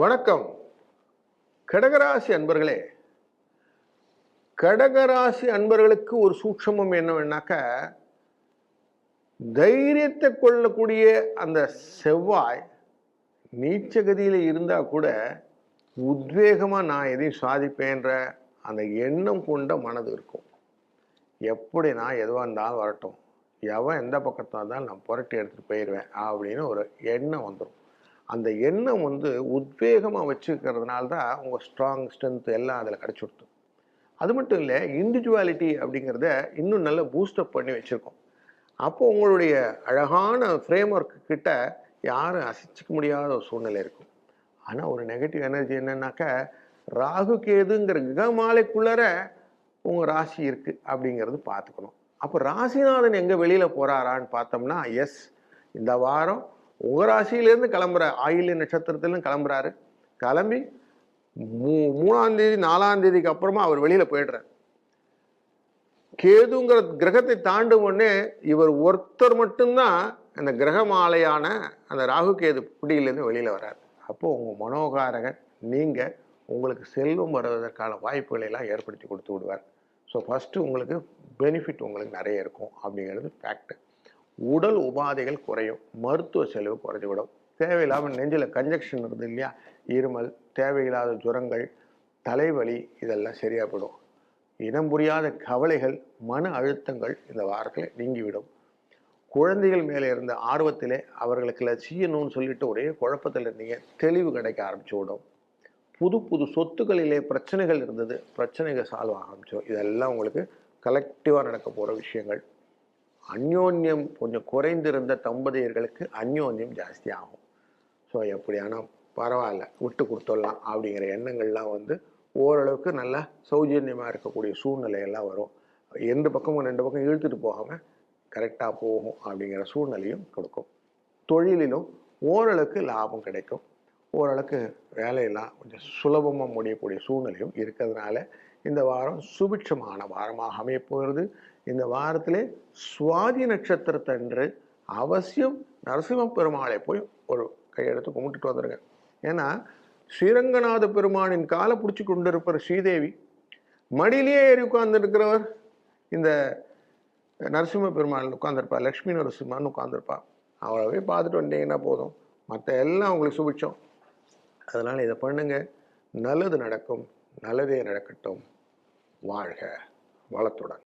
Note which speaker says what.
Speaker 1: வணக்கம். கடகராசி அன்பர்களே கடகராசி அன்பர்களுக்கு ஒரு சூட்சமம் என்னவென்னாக்க தைரியத்தை கொள்ளக்கூடிய அந்த செவ்வாய் நீச்சகதியில் இருந்தால் கூட உத்வேகமாக நான் எதையும் சாதிப்பேன்ற அந்த எண்ணம் கொண்ட மனது இருக்கும். எப்படி நான் எதுவாக இருந்தாலும் வரட்டும். எவன் எந்த பக்கத்தாக இருந்தாலும் நான் புரட்டி எடுத்துகிட்டு போயிடுவேன் அப்படின்னு ஒரு எண்ணம் வந்துடும் அந்த எண்ணம் வந்து உத்வேகமாக வச்சுக்கிறதுனால தான் உங்கள் ஸ்ட்ராங் ஸ்ட்ரென்த் எல்லாம் அதில் கிடச்சிடுது அது மட்டும் இல்லை இண்டிவிஜுவாலிட்டி அப்படிங்கிறத இன்னும் நல்லா பூஸ்டப் பண்ணி வச்சுருக்கோம். அப்போ உங்களுடைய அழகான ஃப்ரேம் ஒர்க் கிட்ட யாரும் அசைச்சிக்க முடியாத ஒரு சூழ்நிலை இருக்கும். ஆனால் ஒரு நெகட்டிவ் எனர்ஜி என்னன்னாக்கா ராகு கேதுங்கிற கிரகமாலைக்குள்ளர உங்கள் ராசி இருக்குது அப்படிங்கிறது பார்த்துக்கணும். அப்போ ராசிநாதன் எங்கே வெளியில் போகிறாரான்னு பார்த்தோம்னா எஸ் இந்த வாரம் உங்கள் ராசியிலேருந்து கிளம்புற ஆயில்ய நட்சத்திரத்துலேருந்து கிளம்புறாரு. கிளம்பி மூ மூணாம் தேதி நாலாம் தேதிக்கு அப்புறமா அவர் வெளியில் போயிடுறார். கேதுங்கிற கிரகத்தை தாண்டும் உடனே இவர் ஒருத்தர் மட்டும்தான் அந்த கிரகமாலையான அந்த ராகு கேது பிடியிலேருந்து வெளியில் வர்றார். அப்போது உங்கள் மனோகாரகன் நீங்கள் உங்களுக்கு செல்வம் வருவதற்கான வாய்ப்புகளை எல்லாம் ஏற்படுத்தி கொடுத்து விடுவார். ஸோ ஃபஸ்ட்டு உங்களுக்கு பெனிஃபிட் உங்களுக்கு நிறைய இருக்கும் அப்படிங்கிறது ஃபேக்ட்டு உடல் உபாதைகள் குறையும் மருத்துவ செலவு குறைஞ்சிவிடும். தேவையில்லாமல் நெஞ்சில் கன்ஜெக்ஷன் இருந்தது இல்லையா? இருமல் தேவையில்லாத ஜுரங்கள் தலைவலி இதெல்லாம் சரியாக போயிடும். இனம் புரியாத கவலைகள் மன அழுத்தங்கள் இந்த வாரத்தில் நீங்கிவிடும். குழந்தைகள் மேலே இருந்த ஆர்வத்திலே அவர்களுக்கு செய்யணும்னு சொல்லிட்டு ஒரே குழப்பத்தில் இருந்தீங்க தெளிவு கிடைக்க ஆரம்பிச்சு விடும். புது புது சொத்துக்களிலே பிரச்சனைகள் இருந்தது பிரச்சனைகள் சால்வ் ஆரம்பிச்சோம் இதெல்லாம் உங்களுக்கு கலெக்டிவாக நடக்க போகிற விஷயங்கள். அந்யோன்யம் கொஞ்சம் குறைந்திருந்த தம்பதியர்களுக்கு அந்யோன்யம் ஜாஸ்தி ஆகும். ஸோ எப்படியானா பரவாயில்ல விட்டு கொடுத்துடலாம் அப்படிங்கிற எண்ணங்கள்லாம் வந்து ஓரளவுக்கு நல்லா சௌஜன்யமாக இருக்கக்கூடிய சூழ்நிலையெல்லாம் வரும். எந்த பக்கமும் ரெண்டு பக்கம் இழுத்துட்டு போகாமல் கரெக்டாக போகும் அப்படிங்கிற சூழ்நிலையும் கொடுக்கும். தொழிலிலும் ஓரளவுக்கு லாபம் கிடைக்கும். ஓரளவுக்கு வேலையெல்லாம் கொஞ்சம் சுலபமாக முடியக்கூடிய சூழ்நிலையும் இருக்கிறதுனால இந்த வாரம் சுபிட்சமான வாரமாக அமையப் போகிறது இந்த வாரத்திலே சுவாதி நட்சத்திரத்தன்று அவசியம் நரசிம்ம பெருமாளை போய் ஒரு கையெடுத்து கும்பிட்டுட்டு வந்துடுங்க ஏன்னா ஸ்ரீரங்கநாத பெருமானின் காலை பிடிச்சி கொண்டிருப்பவர் ஸ்ரீதேவி. மடியிலேயே ஏறி உட்கார்ந்துருக்கிறவர் இந்த நரசிம்ம பெருமாள் உட்காந்துருப்பா லக்ஷ்மி நரசிம்மான்னு உட்காந்துருப்பா அவளவே பார்த்துட்டு வந்தீங்கன்னா போதும். மற்ற எல்லாம் உங்களுக்கு சுபிட்சம். அதனால் இதை பண்ணுங்க. நல்லது நடக்கும். நல்லதே நடக்கட்டும். வாழ்க வளத்துடன்.